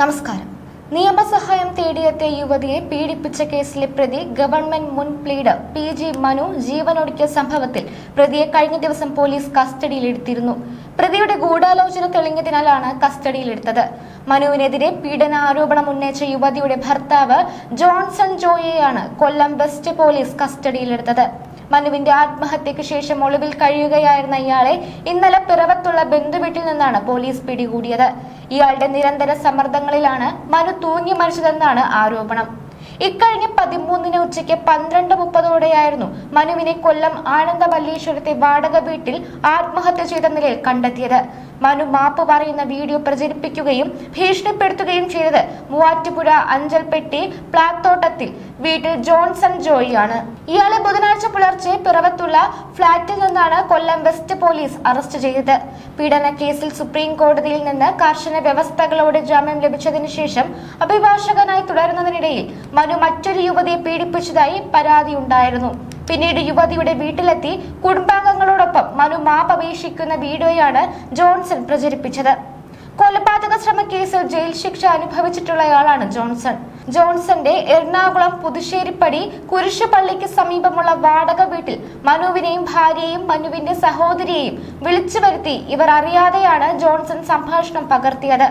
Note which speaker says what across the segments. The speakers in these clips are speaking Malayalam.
Speaker 1: നമസ്കാരം. നിയമസഹായം തേടിയെത്തിയ യുവതിയെ പീഡിപ്പിച്ച കേസിലെ പ്രതി ഗവൺമെന്റ് മുൻ പ്ലീഡർ പി ജി മനു ജീവനൊടുക്കിയ സംഭവത്തിൽ പ്രതിയെ കഴിഞ്ഞ ദിവസം പോലീസ് കസ്റ്റഡിയിലെടുത്തിരുന്നു. പ്രതിയുടെ ഗൂഢാലോചന തെളിഞ്ഞതിനാലാണ് കസ്റ്റഡിയിലെടുത്തത്. മനുവിനെതിരെ പീഡന ആരോപണം ഉന്നയിച്ച യുവതിയുടെ ഭർത്താവ് ജോൺസൺ ജോയെയാണ് കൊല്ലം വെസ്റ്റ് പോലീസ് കസ്റ്റഡിയിലെടുത്തത്. മനുവിന്റെ ആത്മഹത്യക്ക് ശേഷം ഒളിവിൽ കഴിയുകയായിരുന്ന ഇയാളെ ഇന്നലെ പിറവത്തുള്ള ബന്ധുവീട്ടിൽ നിന്നാണ് പോലീസ് പിടികൂടിയത്. ഇയാളുടെ നിരന്തര സമ്മർദ്ദങ്ങളിലാണ് മനു തൂങ്ങി മരിച്ചതെന്നാണ് ആരോപണം. ഇക്കഴിഞ്ഞ പതിമൂന്നിന് ഉച്ചയ്ക്ക് പന്ത്രണ്ട് മുപ്പതോടെയായിരുന്നു മനുവിനെ കൊല്ലം ആനന്ദവല്ലീശ്വരത്തെ വാടക വീട്ടിൽ ആത്മഹത്യ ചെയ്ത നിലയിൽ കണ്ടെത്തിയത്. മനു മാപ്പ് പറയുന്ന വീഡിയോ പ്രചരിപ്പിക്കുകയും ഭീഷണിപ്പെടുത്തുകയും ചെയ്തത് മൂവാറ്റുപുഴ അഞ്ചൽപ്പെട്ടി പ്ലാത്തോട്ടത്തിൽ. വീട്ടിൽ ജോൺസൺ ജോയിയാണ്. ഇയാളെ ബുധനാഴ്ച പുലർച്ചെ പിറവത്തുള്ള ഫ്ളാറ്റിൽ നിന്നാണ് കൊല്ലം വെസ്റ്റ് പോലീസ് അറസ്റ്റ് ചെയ്തത്. പീഡന കേസിൽ സുപ്രീം കോടതിയിൽ നിന്ന് കർശന വ്യവസ്ഥകളോടെ ജാമ്യം ലഭിച്ചതിനു ശേഷം അഭിഭാഷകനായി തുടരുന്നതിനിടയിൽ മനു മറ്റൊരു യുവതിയെ പീഡിപ്പിച്ചതായി പരാതിയുണ്ടായിരുന്നു. പിന്നീട് യുവതിയുടെ വീട്ടിലെത്തി കുടുംബാംഗങ്ങളോടൊപ്പം മനു മാപ്പ് വീഡിയോയാണ് ജോൺസൺ പ്രചരിപ്പിച്ചത്. കൊലപാതക ശ്രമ കേസിൽ ജയിൽ ശിക്ഷ അനുഭവിച്ചിട്ടുള്ളയാളാണ് ജോൺസൺ. ജോൺസന്റെ എറണാകുളം പുതുശ്ശേരിപ്പടി കുരിശുപള്ളിക്ക് സമീപമുള്ള വാടക വീട്ടിൽ മനുവിനെയും ഭാര്യയെയും മനുവിന്റെ സഹോദരിയെയും വിളിച്ചു വരുത്തി ഇവർ അറിയാതെയാണ് ജോൺസൺ സംഭാഷണം പകർത്തിയത്.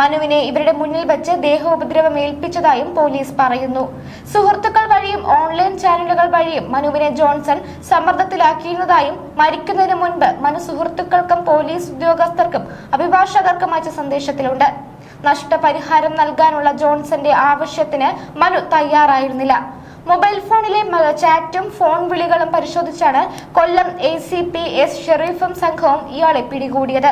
Speaker 1: മനുവിനെ ഇവരുടെ മുന്നിൽ വെച്ച് ദേഹോപദ്രവം ഏൽപ്പിച്ചതായും പോലീസ് പറയുന്നു. സുഹൃത്തുക്കൾ വഴിയും ഓൺലൈൻ ചാനലുകൾ വഴിയും മനുവിനെ ജോൺസൺ സമ്മർദ്ദത്തിലാക്കിയിരുന്നതായും മരിക്കുന്നതിന് മുൻപ് മനു സുഹൃത്തുക്കൾക്കും പോലീസ് ഉദ്യോഗസ്ഥർക്കും അഭിഭാഷകർക്കും അയച്ച സന്ദേശത്തിലുണ്ട്. നഷ്ടപരിഹാരം നൽകാനുള്ള ജോൺസന്റെ ആവശ്യത്തിന് മനു തയ്യാറായിരുന്നില്ല. മൊബൈൽ ഫോണിലെ ചാറ്റും ഫോൺ വിളികളും പരിശോധിച്ചാണ് Kollam A C P S ഷെറീഫും സംഘവും ഇയാളെ പിടികൂടിയത്.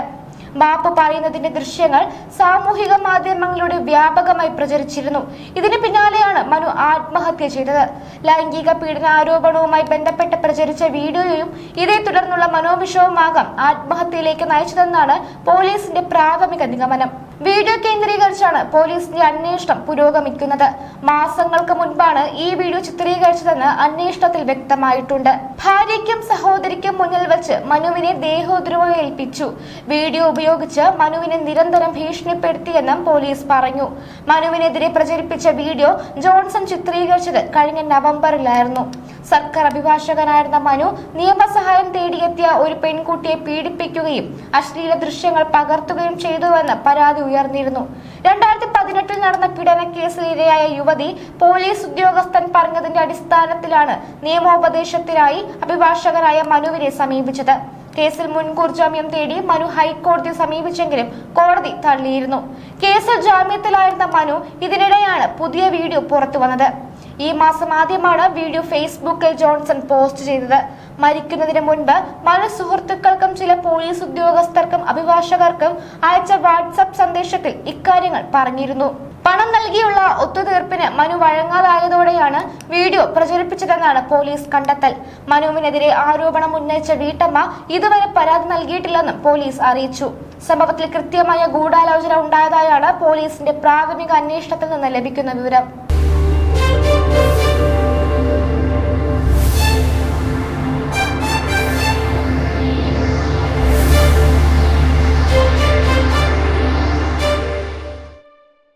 Speaker 1: മാപ്പ് പറയുന്നതിന്റെ ദൃശ്യങ്ങൾ സാമൂഹിക മാധ്യമങ്ങളിലൂടെ വ്യാപകമായി പ്രചരിച്ചിരുന്നു. ഇതിന് പിന്നാലെയാണ് മനു ആത്മഹത്യ ചെയ്തത്. ലൈംഗിക പീഡനാരോപണവുമായി ബന്ധപ്പെട്ട് പ്രചരിച്ച വീഡിയോയും ഇതേ തുടർന്നുള്ള മനോവിഷവുമാകാം ആത്മഹത്യയിലേക്ക് നയിച്ചതെന്നാണ് പോലീസിന്റെ പ്രാഥമിക നിഗമനം. വീഡിയോ കേന്ദ്രീകരിച്ചാണ് പോലീസിന്റെ അന്വേഷണം പുരോഗമിക്കുന്നത്. മാസങ്ങൾക്ക് മുൻപാണ് ഈ വീഡിയോ ചിത്രീകരിച്ചതെന്ന് അന്വേഷണത്തിൽ വ്യക്തമായിട്ടുണ്ട്. ഭാര്യയ്ക്കും സഹോദരിക്കും മുന്നിൽ വെച്ച് മനുവിനെ ദേഹോദ്രവം ഏൽപ്പിച്ചു വീഡിയോ ഉപയോഗിച്ച് മനുവിനെ നിരന്തരം ഭീഷണിപ്പെടുത്തിയെന്നും പോലീസ് പറഞ്ഞു. മനുവിനെതിരെ പ്രചരിപ്പിച്ച വീഡിയോ ജോൺസൺ ചിത്രീകരിച്ചത് കഴിഞ്ഞ നവംബറിലായിരുന്നു. സർക്കാർ അഭിഭാഷകനായിരുന്ന മനു നിയമസഹായം തേടിയെത്തിയ ഒരു പെൺകുട്ടിയെ പീഡിപ്പിക്കുകയും അശ്ലീല ദൃശ്യങ്ങൾ പകർത്തുകയും ചെയ്തുവെന്ന് പരാതി ഉയർന്നിരുന്നു. രണ്ടായിരത്തി പതിനെട്ടിൽ നടന്ന പീഡന കേസിൽ ഇരയായ യുവതി പോലീസ് ഉദ്യോഗസ്ഥൻ പറഞ്ഞതിന്റെ അടിസ്ഥാനത്തിലാണ് നിയമോപദേശത്തിനായി അഭിഭാഷകനായ മനുവിനെ സമീപിച്ചത്. കേസിൽ മുൻകൂർ ജാമ്യം തേടി മനു ഹൈക്കോടതിയെ സമീപിച്ചെങ്കിലും കോടതി തള്ളിയിരുന്നു. കേസിൽ ജാമ്യത്തിലായിരുന്ന മനു ഇതിനിടെയാണ് പുതിയ വീഡിയോ പുറത്തു വന്നത് ഈ മാസം ആദ്യമാണ് വീഡിയോ ഫേസ്ബുക്കിൽ ജോൺസൺ പോസ്റ്റ് ചെയ്തത്. മരിക്കുന്നതിന് മുൻപ് പല സുഹൃത്തുക്കൾക്കും ചില പോലീസ് ഉദ്യോഗസ്ഥർക്കും അഭിഭാഷകർക്കും അയച്ച വാട്സപ്പ് സന്ദേശത്തിൽ ഇക്കാര്യങ്ങൾ പറഞ്ഞിരുന്നു. പണം നൽകിയുള്ള ഒത്തുതീർപ്പിന് മനു വഴങ്ങാതായതോടെയാണ് വീഡിയോ പ്രചരിപ്പിച്ചതെന്നാണ് പോലീസ് കണ്ടെത്തൽ. മനുവിനെതിരെ ആരോപണം ഉന്നയിച്ച വീട്ടമ്മ ഇതുവരെ പരാതി നൽകിയിട്ടില്ലെന്നും പോലീസ് അറിയിച്ചു. സംഭവത്തിൽ കൃത്യമായ ഗൂഢാലോചന ഉണ്ടായതായാണ് പോലീസിന്റെ പ്രാഥമിക അന്വേഷണത്തിൽ നിന്ന് ലഭിക്കുന്ന വിവരം.